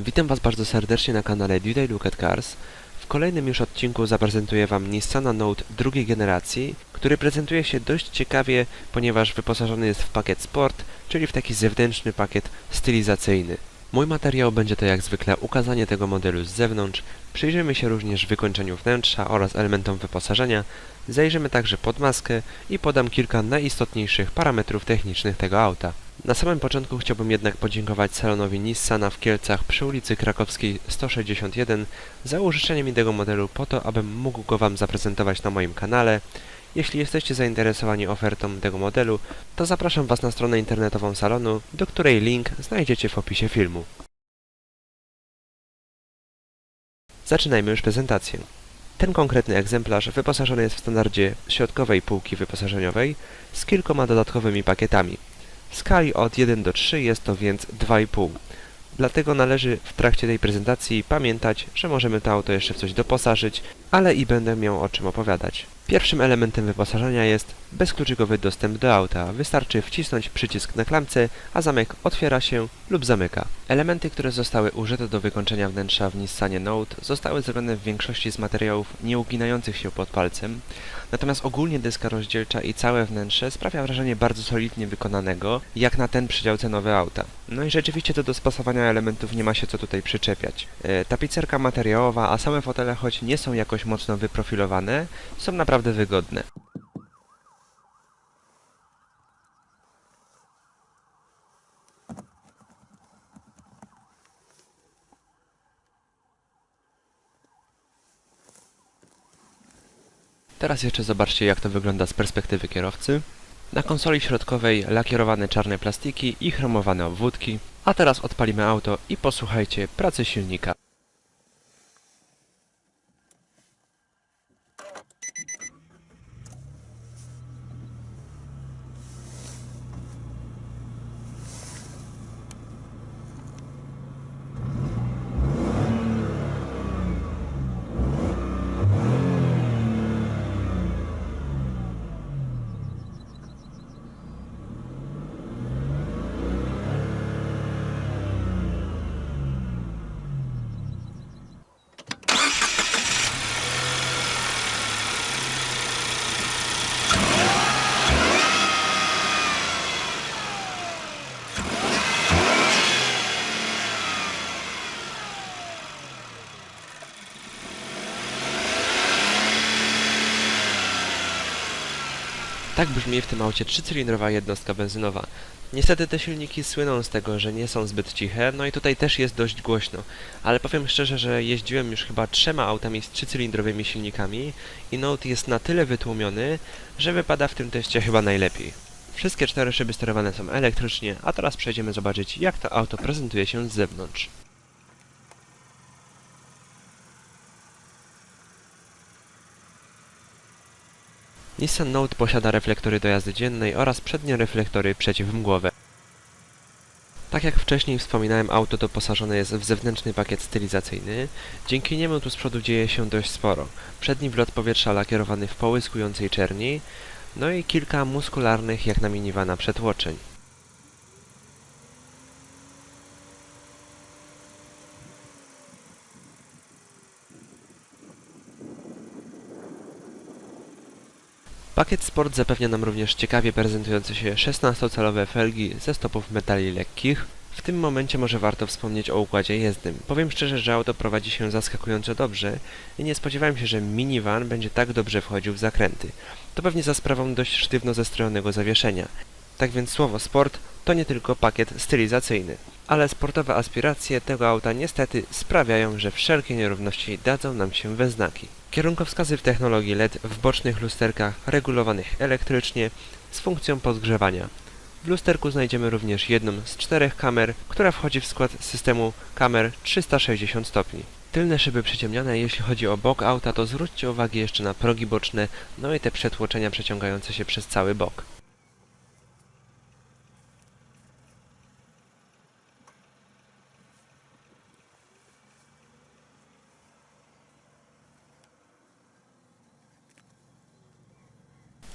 Witam Was bardzo serdecznie na kanale I Look at Cars. W kolejnym już odcinku zaprezentuję Wam Nissana Note drugiej generacji, który prezentuje się dość ciekawie, ponieważ wyposażony jest w pakiet Sport, czyli w taki zewnętrzny pakiet stylizacyjny. Mój materiał będzie to jak zwykle ukazanie tego modelu z zewnątrz, przyjrzymy się również wykończeniu wnętrza oraz elementom wyposażenia, zajrzymy także pod maskę i podam kilka najistotniejszych parametrów technicznych tego auta. Na samym początku chciałbym jednak podziękować salonowi Nissana w Kielcach przy ulicy Krakowskiej 161 za użyczenie mi tego modelu po to, abym mógł go Wam zaprezentować na moim kanale. Jeśli jesteście zainteresowani ofertą tego modelu, to zapraszam Was na stronę internetową salonu, do której link znajdziecie w opisie filmu. Zaczynajmy już prezentację. Ten konkretny egzemplarz wyposażony jest w standardzie środkowej półki wyposażeniowej z kilkoma dodatkowymi pakietami. W skali od 1 do 3 jest to więc 2,5. Dlatego należy w trakcie tej prezentacji pamiętać, że możemy to auto jeszcze w coś doposażyć, ale i będę miał o czym opowiadać. Pierwszym elementem wyposażenia jest bezkluczykowy dostęp do auta. Wystarczy wcisnąć przycisk na klamce, a zamek otwiera się lub zamyka. Elementy, które zostały użyte do wykończenia wnętrza w Nissanie Note zostały zrobione w większości z materiałów nieuginających się pod palcem, natomiast ogólnie deska rozdzielcza i całe wnętrze sprawia wrażenie bardzo solidnie wykonanego, jak na ten przedział cenowy auta. No i rzeczywiście do dospasowania elementów nie ma się co tutaj przyczepiać. E, tapicerka materiałowa, a same fotele, choć nie są jakoś mocno wyprofilowane, są naprawdę wygodne. Teraz jeszcze zobaczcie jak to wygląda z perspektywy kierowcy. Na konsoli środkowej lakierowane czarne plastiki i chromowane obwódki. A teraz odpalimy auto i posłuchajcie pracy silnika. Tak brzmi w tym aucie trzycylindrowa jednostka benzynowa. Niestety te silniki słyną z tego, że nie są zbyt ciche, no i tutaj też jest dość głośno. Ale powiem szczerze, że jeździłem już chyba trzema autami z trzycylindrowymi silnikami i Note jest na tyle wytłumiony, że wypada w tym teście chyba najlepiej. Wszystkie cztery szyby sterowane są elektrycznie, a teraz przejdziemy zobaczyć jak to auto prezentuje się z zewnątrz. Nissan Note posiada reflektory do jazdy dziennej oraz przednie reflektory przeciwmgłowe. Tak jak wcześniej wspominałem, auto doposażone jest w zewnętrzny pakiet stylizacyjny. Dzięki niemu tu z przodu dzieje się dość sporo. Przedni wlot powietrza lakierowany w połyskującej czerni, no i kilka muskularnych, jak na minivana, przetłoczeń. Pakiet Sport zapewnia nam również ciekawie prezentujące się 16-calowe felgi ze stopów metali lekkich. W tym momencie może warto wspomnieć o układzie jezdnym. Powiem szczerze, że auto prowadzi się zaskakująco dobrze i nie spodziewałem się, że minivan będzie tak dobrze wchodził w zakręty. To pewnie za sprawą dość sztywno zestrojonego zawieszenia. Tak więc słowo sport to nie tylko pakiet stylizacyjny. Ale sportowe aspiracje tego auta niestety sprawiają, że wszelkie nierówności dadzą nam się we znaki. Kierunkowskazy w technologii LED w bocznych lusterkach regulowanych elektrycznie z funkcją podgrzewania. W lusterku znajdziemy również jedną z czterech kamer, która wchodzi w skład systemu kamer 360 stopni. Tylne szyby przyciemnione, jeśli chodzi o bok auta, to zwróćcie uwagę jeszcze na progi boczne, no i te przetłoczenia przeciągające się przez cały bok.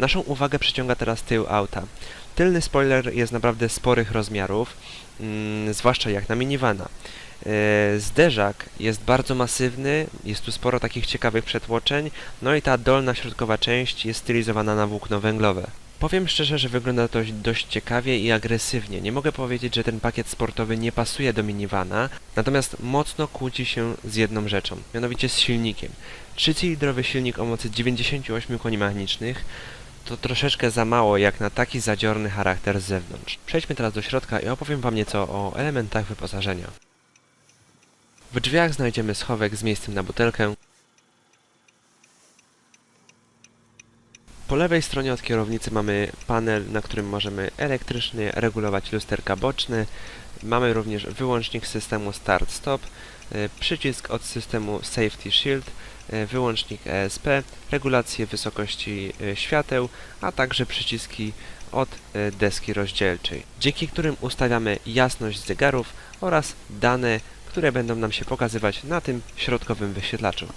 Naszą uwagę przyciąga teraz tył auta. Tylny spoiler jest naprawdę sporych rozmiarów, mm, zwłaszcza jak na minivana. E, Zderzak jest bardzo masywny, jest tu sporo takich ciekawych przetłoczeń, no i ta dolna środkowa część jest stylizowana na włókno węglowe. Powiem szczerze, że wygląda to dość ciekawie i agresywnie. Nie mogę powiedzieć, że ten pakiet sportowy nie pasuje do minivana, natomiast mocno kłóci się z jedną rzeczą, mianowicie z silnikiem. Trzycylindrowy silnik o mocy 98 koni mechanicznych to troszeczkę za mało jak na taki zadziorny charakter z zewnątrz. Przejdźmy teraz do środka i opowiem Wam nieco o elementach wyposażenia. W drzwiach znajdziemy schowek z miejscem na butelkę. Po lewej stronie od kierownicy mamy panel, na którym możemy elektrycznie regulować lusterka boczne. Mamy również wyłącznik systemu Start-Stop, przycisk od systemu Safety Shield, e, wyłącznik ESP, regulację wysokości e, świateł, a także przyciski od e, deski rozdzielczej, dzięki którym ustawiamy jasność zegarów oraz dane, które będą nam się pokazywać na tym środkowym wyświetlaczu.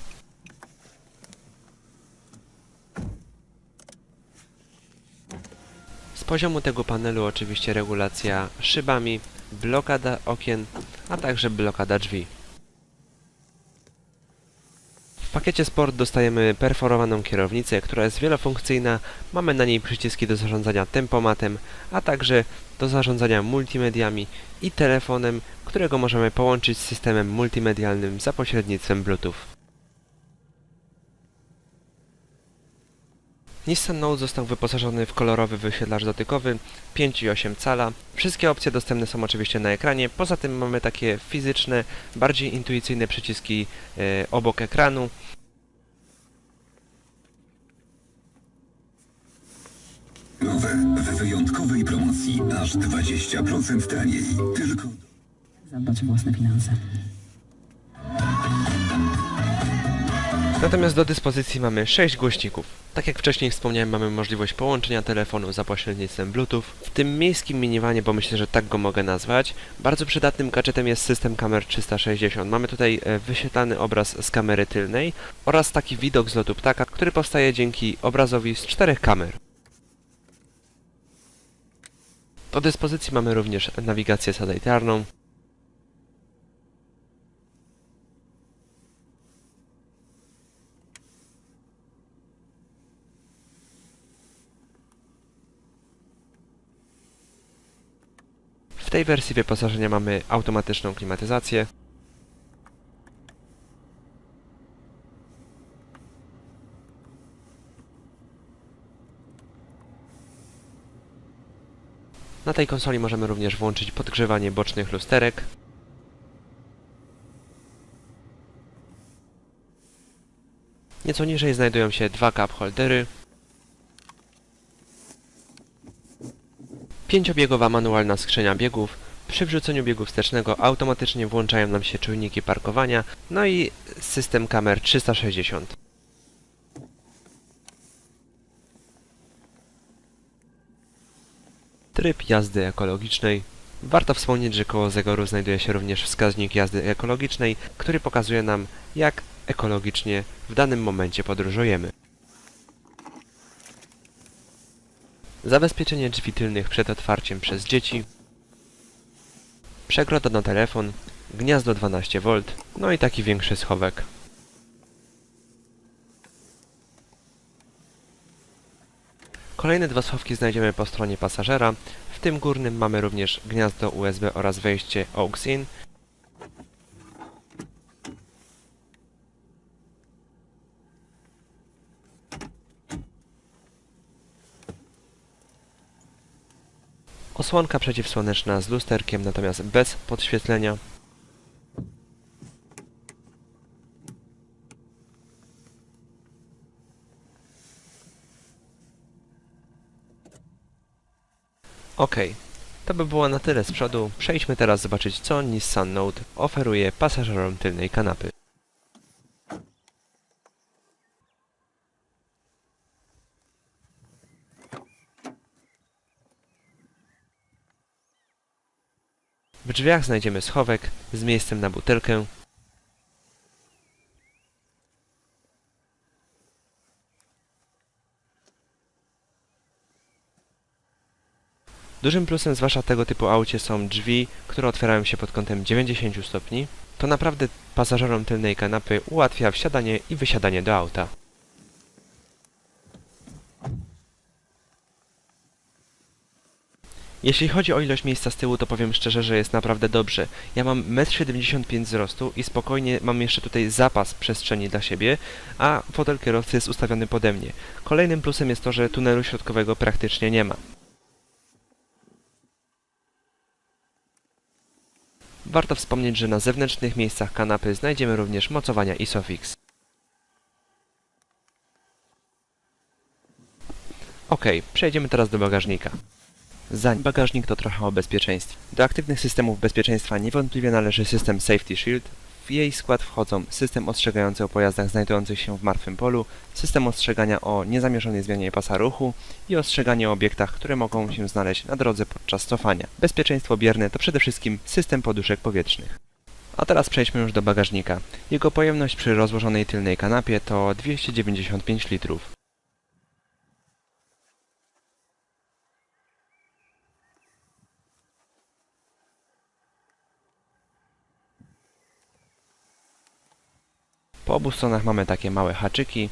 Z poziomu tego panelu oczywiście regulacja szybami, blokada okien, a także blokada drzwi. Pakiecie Sport dostajemy perforowaną kierownicę, która jest wielofunkcyjna. Mamy na niej przyciski do zarządzania tempomatem, a także do zarządzania multimediami i telefonem, którego możemy połączyć z systemem multimedialnym za pośrednictwem Bluetooth. Nissan Note został wyposażony w kolorowy wyświetlacz dotykowy 5,8 cala. Wszystkie opcje dostępne są oczywiście na ekranie, poza tym mamy takie fizyczne, bardziej intuicyjne przyciski e, obok ekranu. Nowe w wyjątkowej promocji aż 20% taniej. Tylko zadbać o własne finanse. Natomiast do dyspozycji mamy 6 głośników. Tak jak wcześniej wspomniałem, mamy możliwość połączenia telefonu za pośrednictwem Bluetooth. W tym miejskim minivanie, bo myślę, że tak go mogę nazwać, bardzo przydatnym gadżetem jest system kamer 360. Mamy tutaj e, wyświetlany obraz z kamery tylnej oraz taki widok z lotu ptaka, który powstaje dzięki obrazowi z czterech kamer. Do dyspozycji mamy również nawigację satelitarną, tej wersji wyposażenia mamy automatyczną klimatyzację. Na tej konsoli możemy również włączyć podgrzewanie bocznych lusterek. Nieco niżej znajdują się dwa cup holdery, Pięciobiegowa manualna skrzynia biegów. Przy wrzuceniu biegu wstecznego automatycznie włączają nam się czujniki parkowania, no i system kamer 360. Tryb jazdy ekologicznej. Warto wspomnieć, że koło zegaru znajduje się również wskaźnik jazdy ekologicznej, który pokazuje nam, jak ekologicznie w danym momencie podróżujemy. Zabezpieczenie drzwi tylnych przed otwarciem przez dzieci. Przegroda na telefon. Gniazdo 12V. No i taki większy schowek. Kolejne dwa schowki znajdziemy po stronie pasażera. W tym górnym mamy również gniazdo USB oraz wejście AUX-IN. Osłonka przeciwsłoneczna z lusterkiem, natomiast bez podświetlenia. Ok, to by było na tyle z przodu. Przejdźmy teraz zobaczyć, co Nissan Note oferuje pasażerom tylnej kanapy. drzwiach znajdziemy schowek z miejscem na butelkę. Dużym plusem zwłaszcza tego typu aucie są drzwi, które otwierają się pod kątem 90 stopni. To naprawdę pasażerom tylnej kanapy ułatwia wsiadanie i wysiadanie do auta. Jeśli chodzi o ilość miejsca z tyłu, to powiem szczerze, że jest naprawdę dobrze. Ja mam 1,75 m wzrostu i spokojnie mam jeszcze tutaj zapas przestrzeni dla siebie, a fotel kierowcy jest ustawiony pode mnie. Kolejnym plusem jest to, że tunelu środkowego praktycznie nie ma. Warto wspomnieć, że na zewnętrznych miejscach kanapy znajdziemy również mocowania Isofix. Ok, przejdziemy teraz do bagażnika. Zanim bagażnik to trochę o bezpieczeństwie. Do aktywnych systemów bezpieczeństwa niewątpliwie należy system Safety Shield. W jej skład wchodzą system ostrzegający o pojazdach znajdujących się w martwym polu, system ostrzegania o niezamierzonej zmianie pasa ruchu i ostrzeganie o obiektach, które mogą się znaleźć na drodze podczas cofania. Bezpieczeństwo bierne to przede wszystkim system poduszek powietrznych. A teraz przejdźmy już do bagażnika. Jego pojemność przy rozłożonej tylnej kanapie to 295 litrów. Po obu stronach mamy takie małe haczyki.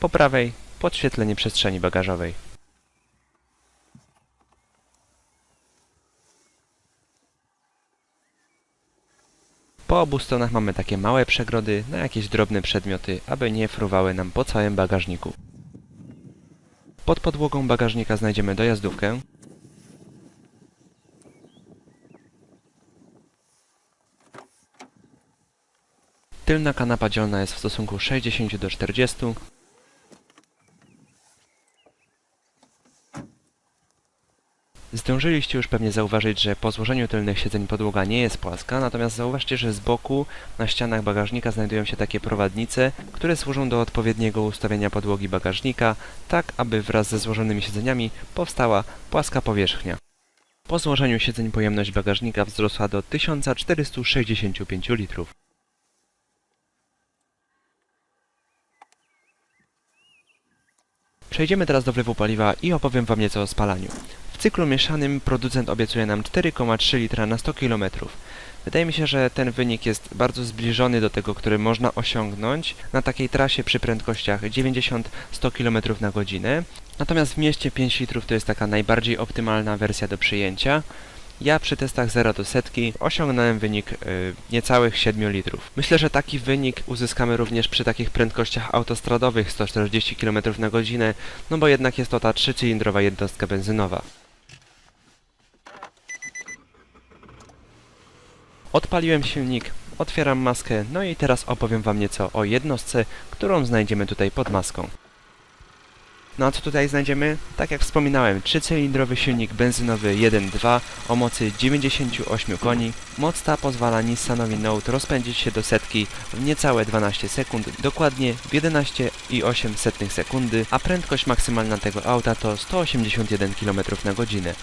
Po prawej podświetlenie przestrzeni bagażowej. Po obu stronach mamy takie małe przegrody na jakieś drobne przedmioty, aby nie fruwały nam po całym bagażniku. Pod podłogą bagażnika znajdziemy dojazdówkę, Tylna kanapa dzielna jest w stosunku 60 do 40. Zdążyliście już pewnie zauważyć, że po złożeniu tylnych siedzeń podłoga nie jest płaska, natomiast zauważcie, że z boku na ścianach bagażnika znajdują się takie prowadnice, które służą do odpowiedniego ustawienia podłogi bagażnika, tak aby wraz ze złożonymi siedzeniami powstała płaska powierzchnia. Po złożeniu siedzeń pojemność bagażnika wzrosła do 1465 litrów. Przejdziemy teraz do wlewu paliwa i opowiem Wam nieco o spalaniu. W cyklu mieszanym producent obiecuje nam 4,3 litra na 100 km. Wydaje mi się, że ten wynik jest bardzo zbliżony do tego, który można osiągnąć na takiej trasie przy prędkościach 90-100 km na godzinę. Natomiast w mieście 5 litrów to jest taka najbardziej optymalna wersja do przyjęcia. Ja przy testach 0 do setki osiągnąłem wynik y, niecałych 7 litrów. Myślę, że taki wynik uzyskamy również przy takich prędkościach autostradowych 140 km na godzinę, no bo jednak jest to ta trzycylindrowa jednostka benzynowa. Odpaliłem silnik, otwieram maskę, no i teraz opowiem Wam nieco o jednostce, którą znajdziemy tutaj pod maską. No a co tutaj znajdziemy? Tak jak wspominałem, trzycylindrowy silnik benzynowy 1.2 o mocy 98 koni. Moc ta pozwala Nissanowi Note rozpędzić się do setki w niecałe 12 sekund, dokładnie w 11,8 sekundy, a prędkość maksymalna tego auta to 181 km na godzinę.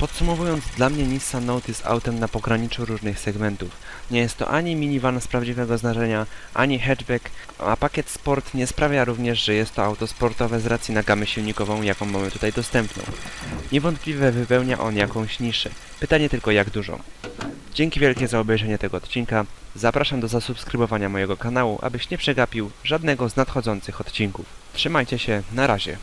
Podsumowując, dla mnie Nissan Note jest autem na pograniczu różnych segmentów. Nie jest to ani minivan z prawdziwego zdarzenia, ani hatchback, a pakiet Sport nie sprawia również, że jest to auto sportowe z racji na gamę silnikową, jaką mamy tutaj dostępną. Niewątpliwie wypełnia on jakąś niszę. Pytanie tylko jak dużą. Dzięki wielkie za obejrzenie tego odcinka. Zapraszam do zasubskrybowania mojego kanału, abyś nie przegapił żadnego z nadchodzących odcinków. Trzymajcie się, na razie.